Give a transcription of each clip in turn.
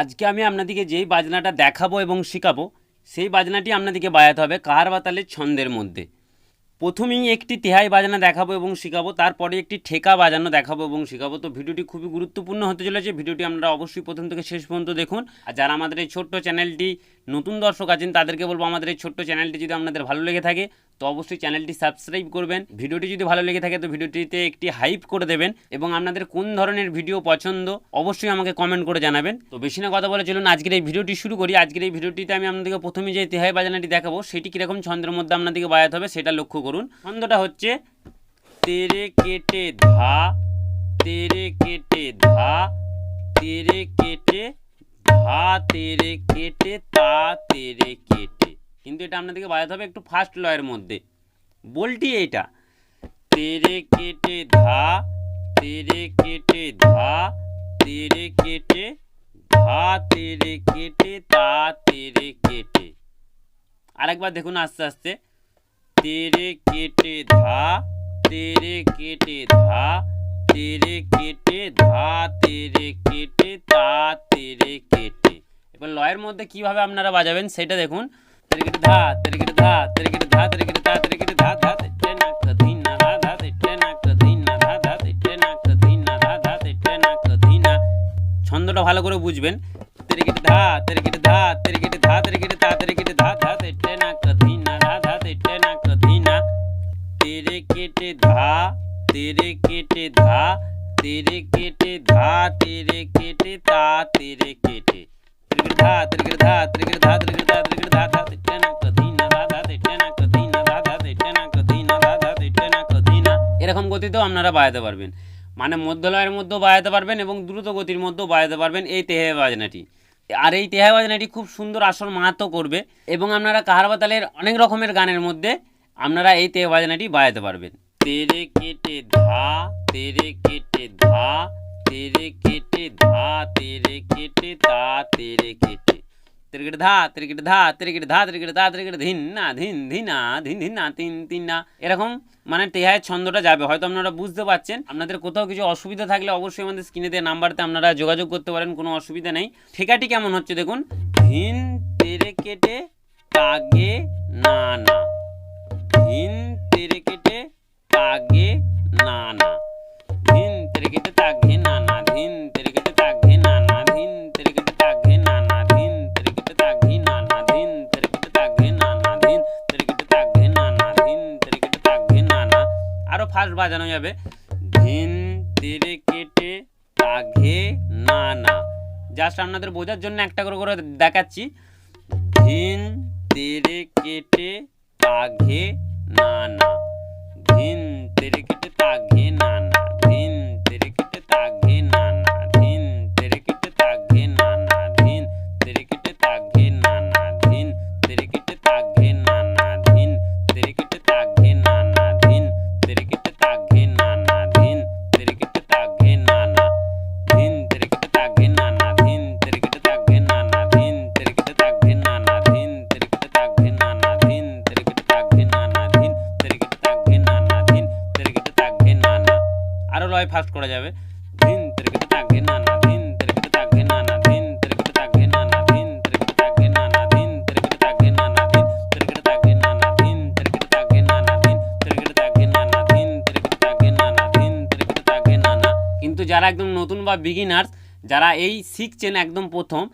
আজকে আমি আপনাদেরকে যেই বাজনাটা দেখাবো এবং শেখাবো, সেই বাজনাটি আপনাদেরকে বাজাতে হবে কাহার বাতালের ছন্দের মধ্যে। প্রথমেই একটি তেহাই বাজনা দেখাবো এবং শেখাবো, তারপরে একটি ঠেকা বাজানো দেখাবো এবং শেখাবো। তো ভিডিওটি খুবই গুরুত্বপূর্ণ হতে চলেছে, ভিডিওটি আপনারা অবশ্যই প্রথম থেকে শেষ পর্যন্ত দেখুন। আর যারা আমাদের এই ছোট্ট চ্যানেলটি নতুন দর্শক আছেন, তাদেরকে বলব আমাদের এই ছোট্ট চ্যানেলটি যদি আপনাদের ভালো লেগে থাকে, তো অবশ্যই চ্যানেলটি সাবস্ক্রাইব করবেন। ভিডিওটি যদি ভালো লেগে থাকে, তো ভিডিওটিতে একটি হাইপ করে দেবেন এবং আপনাদের কোন ধরনের ভিডিও পছন্দ, অবশ্যই আমাকে কমেন্ট করে জানাবেন। তো বেশি না কথা বলে চলুন, আজকের এই ভিডিওটি শুরু করি। আজকের এই ভিডিওটিতে আমি আপনাদেরকে প্রথমে যে তেহাই বাজানাটি দেখাবো, সেটি কীরকম ছন্দের মধ্যে আপনাদেরকে বাজাতে হবে সেটা লক্ষ্য করুন। ছন্দটা হচ্ছে, তেরে কেটে ধা, তেরে কেটে ধা, তেরে কেটে ধা তেরে কেটে তা তেরে কেটে। কিন্তু এটা আপনাদেরকে বাজাতে হবে একটু ফাস্ট লয়ের মধ্যে। বলটি এইটা, তেরে কেটে ধা, তেরে কেটে ধা, তেরে কেটে ধা, তেরে কেটে তা তেরে কেটে। আরেকবার দেখুন আস্তে আস্তে। তেরে কেটে ধা, তেরে কেটে ধা তেরে কেটে ধা তেরে কেটে তা তেরে কেটে এবার লয়ের মধ্যে কীভাবে আপনারা বাজাবেন সেটা দেখুন তেরে কেটে ধা তেরে কেটে ধা তেরে কেটে ধা তেরে কেটে ধা তেরে কেটে ধা ধা তেটে না কধিন না ধা ধা তেটে না কধিন না ধা ধা তেটে না কধিন না ধা ধা তেটে না কধিন না ছন্দটা ভালো করে বুঝবেন তেরে কেটে ধা তেরে কেটে ধা তেরে কেটে ধা তেরে কেটে তা তেরে কেটে ধা ধা তেটে না কধিন না ধা ধা তেটে না কধিন তেরে কেটে ধা তেরে কেটে ধা তেরে কেটে ধা তেরে কেটে তা তেরে কেটে ধা তেরে কেটে ধা তেরে কেটে ধা তেরে কেটে ধা তেরে কেটে ধা ধা তেটে না কধিন ধা ধা তেটে না কধিন ধা ধা তেটে না কধিন ধা ধা তেটে না কধিন এরকম গতিতেও আপনারা বাজাতে পারবেন মানে মধ্যলয়ের মধ্যেও বাজাতে পারবেন এবং দ্রুত গতির মধ্যেও বাজাতে পারবেন এই তেহে বাজনাটি আর এই তেহা বাজনাটি খুব সুন্দর আসর মাহাতো করবে এবং আপনারা কাহারবাতালের অনেক রকমের গানের মধ্যে আপনারা এই তেহে বাজনাটি বাজাতে পারবেন তেরে কেটে ধা তেরে কেটে ধা তেরে কেটে ধা তেরে কেটে তা তেরে কেটে তেরে ধা তেরে কেটে ধা তেরে কেটে ধা তেরে কেটে ধা তেরে কেটে ধিন না ধিন ধিনা ধিন ধিন তিন তিন না এরকম মানে তেহায়ের ছন্দটা যাবে হয়তো আপনারা বুঝতে পারছেন আপনাদের কোথাও কিছু অসুবিধা থাকলে অবশ্যই আমাদের স্ক্রিনে দেওয়া নাম্বারতে আপনারা যোগাযোগ করতে পারেন কোনো অসুবিধা নেই ঠেকাটি কেমন হচ্ছে দেখুন ধিন তেরে কেটে তাগে না না ধিন তেরে কেটে তাগে না না ধিন তেরে কেটে তাগে না না ধিন তেরে কেটে তাগে না না ধিন তেরে কেটে তাগে না না ধিন তেরে কেটে তাগে না না ধিন তেরে কেটে তাগে না না ধিন তেরে কেটে তাগে না না ধিন তেরে কেটে তাগে না না আরও ফাস্ট বাজানো যাবে। ধিন তেরে কেটে তাঘে না না জাস্ট আপনাদের বোঝার জন্য একটা করে করে দেখাচ্ছি। ধিন তেরে কেটে না तेरे किट धागे ना ফাস্ট করা যাবে কেটে না না কেটে না না কেটে না না কেটে না না কেটে না না কেটে না না কেটে না না কেটে না না কেটে না না কেটে না না কিন্তু যারা একদম নতুন বা বিগিনার্স যারা এই শিখছেন একদম প্রথম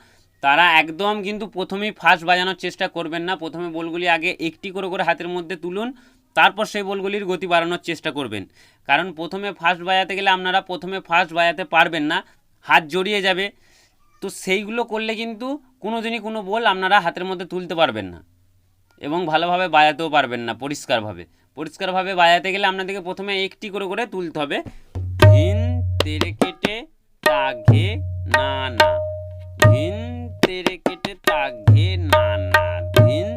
তারা একদম কিন্তু প্রথমেই ফার্স্ট বাজানোর চেষ্টা করবেন না প্রথমে বলগুলি আগে একটি করে করে হাতের মধ্যে তুলুন তারপর সেই বলগুলির গতি বাড়ানোর চেষ্টা করবেন। কারণ প্রথমে ফার্স্ট বাজাতে গেলে আপনারা প্রথমে ফার্স্ট বাজাতে পারবেন না, হাত জড়িয়ে যাবে। তো সেইগুলো করলে কিন্তু কোনো দিনই কোনো বল আপনারা হাতের মধ্যে তুলতে পারবেন না। এবং ভালোভাবে বাজাতেও পারবেন না পরিষ্কারভাবে। পরিষ্কারভাবে বাজাতে গেলে আপনাদেরকে প্রথমে একটি করে করে তুলতে হবে। ধিন তেরে কেটে তাঘে না না। ধিন তেরে কেটে তাঘে না না। ধিন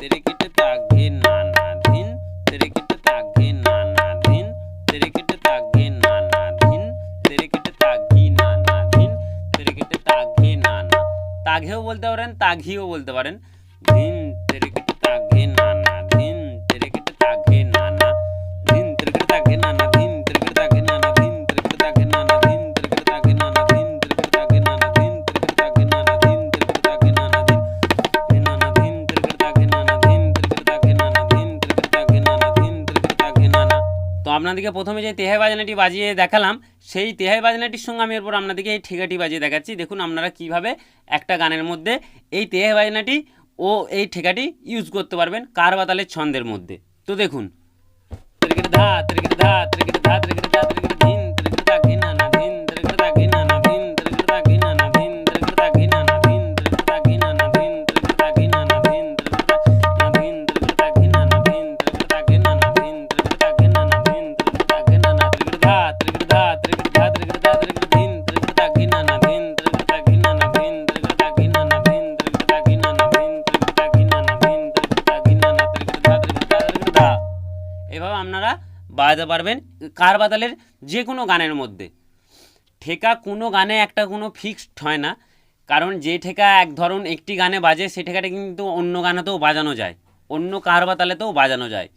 তেরে কেটে তাঘে না না। তাঘেও বলতে পারেন তাঘিও বলতে পারেন। আপনাদেরকে প্রথমে যে তেহাই বাজনাটি বাজিয়ে দেখালাম, সেই তেহাই বাজনাটির সঙ্গে আমি এরপর আপনাদেরকে এই ঠেকাটি বাজিয়ে দেখাচ্ছি। দেখুন আপনারা কীভাবে একটা গানের মধ্যে এই তেহাই বাজনাটি ও এই ঠেকাটি ইউজ করতে পারবেন, কার বাতালের ছন্দের মধ্যে। তো দেখুন, ত্রিকিট ধা ত্রিকিট ধা ত্রিকিট ধা, ত্রিকিট এভাবে আপনারা বাজাতে পারবেন কার বাতালের যে কোনো গানের মধ্যে। ঠেকা কোনো গানে একটা কোনো ফিক্সড হয় না, কারণ যে ঠেকা এক ধরুন একটি গানে বাজে, সে ঠেকাটা কিন্তু অন্য গানেতেও বাজানো যায়, অন্য কার বাতালেতেও বাজানো যায়।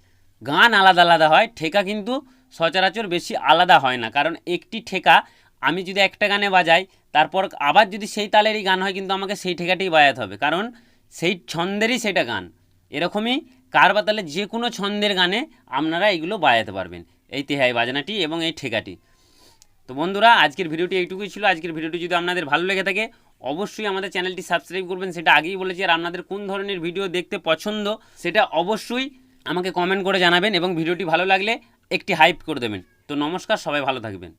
গান আলাদা আলাদা হয়, ঠেকা কিন্তু সচরাচর বেশি আলাদা হয় না, কারণ একটি ঠেকা আমি যদি একটা গানে বাজাই, তারপর আবার যদি সেই তালেরই গান হয়, কিন্তু আমাকে সেই ঠেকাটি বাজাতে হবে, কারণ সেই ছন্দেরই সেটা গান। এরকমই কার বাতালে যে কোনো ছন্দের গানে আপনারা এগুলো বাজাতে পারবেন। এই তেহাই বাজনাটি এবং এই ঠেকাটি। তো বন্ধুরা, আজকের ভিডিওটি এইটুকুই ছিল। আজকের ভিডিওটি যদি আপনাদের ভালো লেগে থাকে, অবশ্যই আমাদের চ্যানেলটি সাবস্ক্রাইব করবেন। সেটা আগেই বলেছি, আর আপনাদের কোন ধরনের ভিডিও দেখতে পছন্দ, সেটা অবশ্যই আমাকে কমেন্ট করে জানাবেন এবং ভিডিওটি ভালো লাগলে একটি হাইপ করে দেবেন। তো নমস্কার, সবাই ভালো থাকবেন।